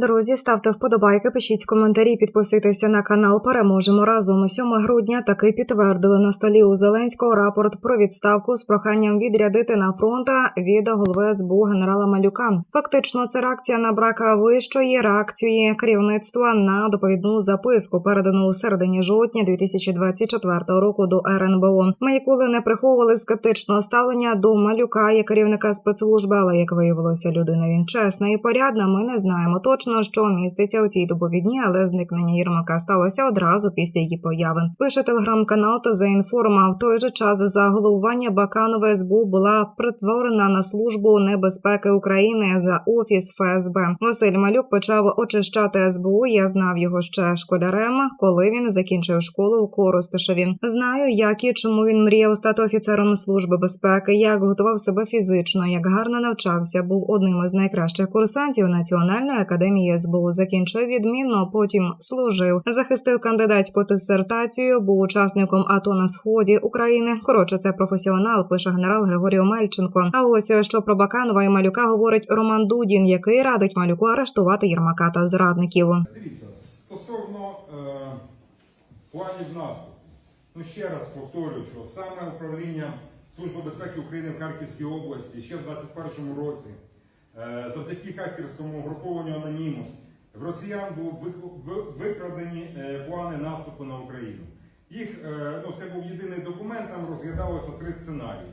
Друзі, ставте вподобайки, пишіть коментарі, підписуйтеся на канал. Переможемо разом. 7 грудня таки підтвердили на столі у Зеленського рапорт про відставку з проханням відрядити на фронта від голови СБУ генерала Малюка. Фактично, це реакція на брак вищої реакції керівництва на доповідну записку, передану у середині жовтня 2024 року до РНБО. Маякули не приховували скептичного ставлення до Малюка як керівника спецслужби, але як виявилося, людина він чесна і порядна. Ми не знаємо точно, що міститься у цій доповідні, але зникнення Єрмака сталося одразу після її появи. Пише телеграм-канал ТЗ Інформа. В той же час за головування Баканова СБУ була притворена на службу небезпеки України за офіс ФСБ. Василь Малюк почав очищати СБУ. Я знав його ще школярем, коли він закінчив школу у Коростишеві. Знаю, як і чому він мріяв стати офіцером служби безпеки, як готував себе фізично, як гарно навчався. Був одним із найкращих курсантів Національної академії СБУ. Закінчив відмінно, потім служив, захистив кандидатську дисертацію, був учасником АТО на сході України. Коротше, це професіонал, пише генерал Григорій Мельченко. А ось що про Баканова і Малюка говорить Роман Дудін, який радить Малюку арештувати Єрмака та зрадників. Дивіться, стосовно е, планів наступу, ну ще раз повторюю, що саме управління Служби безпеки України в Харківській області ще в 2021 році, е, завдяки хакерському угрупованню Анонімус, в росіян були викрадені е, плани наступу на Україну. Їх, е, ну, це був єдиний документ, там розглядалося три сценарії.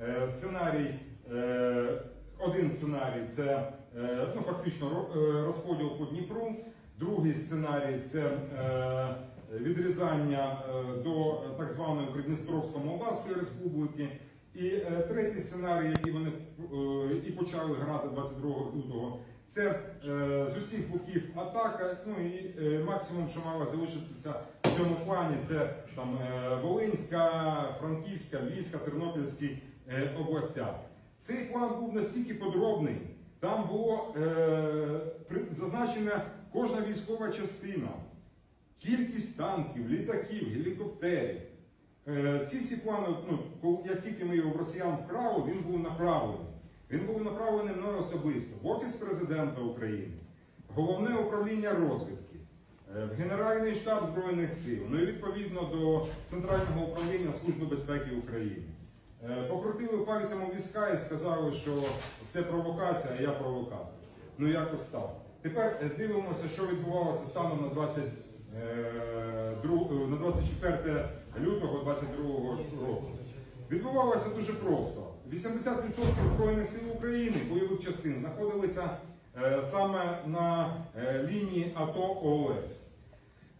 Е, Сценарій, е, один сценарій це е, ну, фактично е, розподіл по Дніпру. Другий сценарій це е, відрізання е, до е, так званої Придністровсько-Молдавської республіки. І е, третій сценарій, який вони е, і почали грати 22 лютого, це е, з усіх боків атака. Ну і е, максимум, що мало залишитися в цьому плані, це там е, Волинська, Франківська, Львівська, Тернопільський е, областя. Цей план був настільки подробний. Там було е, зазначена кожна військова частина, кількість танків, літаків, гелікоптерів. Е, ці всі плани, ну, як тільки ми його в росіян вкрали, він був направлений. Він був направлений мною особисто в Офіс президента України, головне управління розвідки, е, в Генеральний штаб Збройних сил, ну і відповідно до Центрального управління Служби безпеки України. Е, Покрутили пальцем у візка і сказали, що це провокація, а я провокатор. Ну якось так. Тепер дивимося, що відбувалося станом на 20, е, друг- е, на 24 лютого 2022 року. Відбувалося дуже просто. 80% Збройних сил України, бойових частин, знаходилися е, саме на е, лінії АТО ООС.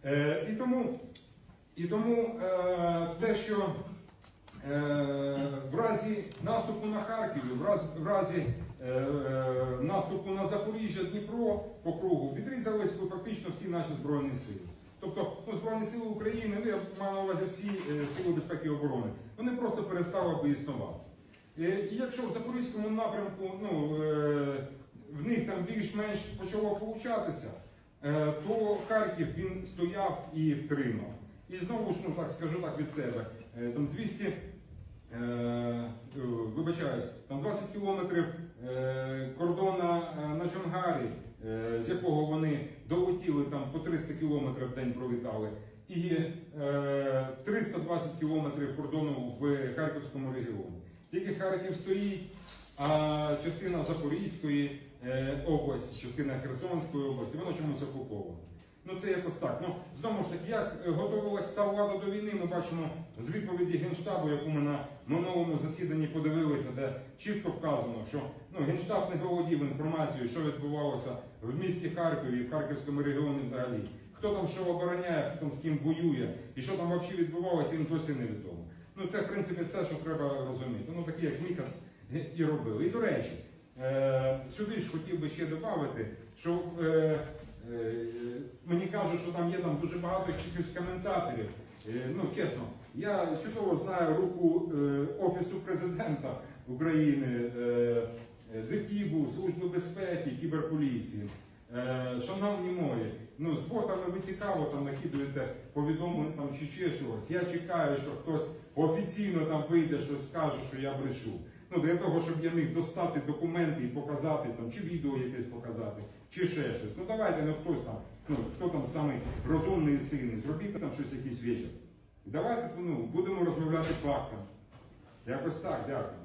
Е, і тому, і тому е, те, що е, в разі наступу на Харків, в разі, е, е, наступу на Запоріжжя, Дніпро по кругу відрізались фактично всі наші збройні сили. Збройні сили України, ну, я маю на увазі всі е, сили безпеки і оборони, вони просто перестали би існувати. Е, І якщо в Запорізькому напрямку ну, е, в них там більш-менш почало получатися, то Харків він стояв і втримав. І знову ж ну так скажу так від себе, там 200, е, е, вибачаюсь, там 20 кілометрів е, кордона е, на Чонгарі, е, з якого вони долетіли там по 300 кілометрів в день пролітали, і е, 320 кілометрів кордону в Харківському регіоні. Тільки Харків стоїть, а частина Запорізької е, області, частина Херсонської області, воно чомусь окуповано. Ну це якось так. Ну знову ж таки, як е, готувалася ця влада до війни, ми бачимо з відповіді Генштабу, яку ми на минулому засіданні подивилися, де чітко вказано, що ну, Генштаб не володів інформацією, що відбувалося в місті Харкові і в Харківському регіоні взагалі. Хто там що обороняє, хто там з ким воює, і що там взагалі відбувалося, їм досі невідомо. Ну це в принципі все, що треба розуміти. Ну такі як Мікас і робили. І до речі, е, сюди ж хотів би ще додати, що е, е, мені кажуть, що там є там дуже багато якихось коментаторів. Е, ну чесно, я чудово знаю руку е, Офісу президента України, е, е, ДКІБу, Служби безпеки, кіберполіції. Е, Шановні мої, ну з ботами ви цікаво там накидуєте повідомлення там чи ще щось. Я чекаю, що хтось офіційно там вийде, щось скаже, що я брешу. Ну, для того, щоб я міг достати документи і показати, там, чи відео якесь показати, чи ще щось. Ну давайте, ну хтось там, ну хто там самий розумний і сильний, зробіть там щось якийсь вечір. Давайте ну, будемо розмовляти фактами. Якось так, дякую.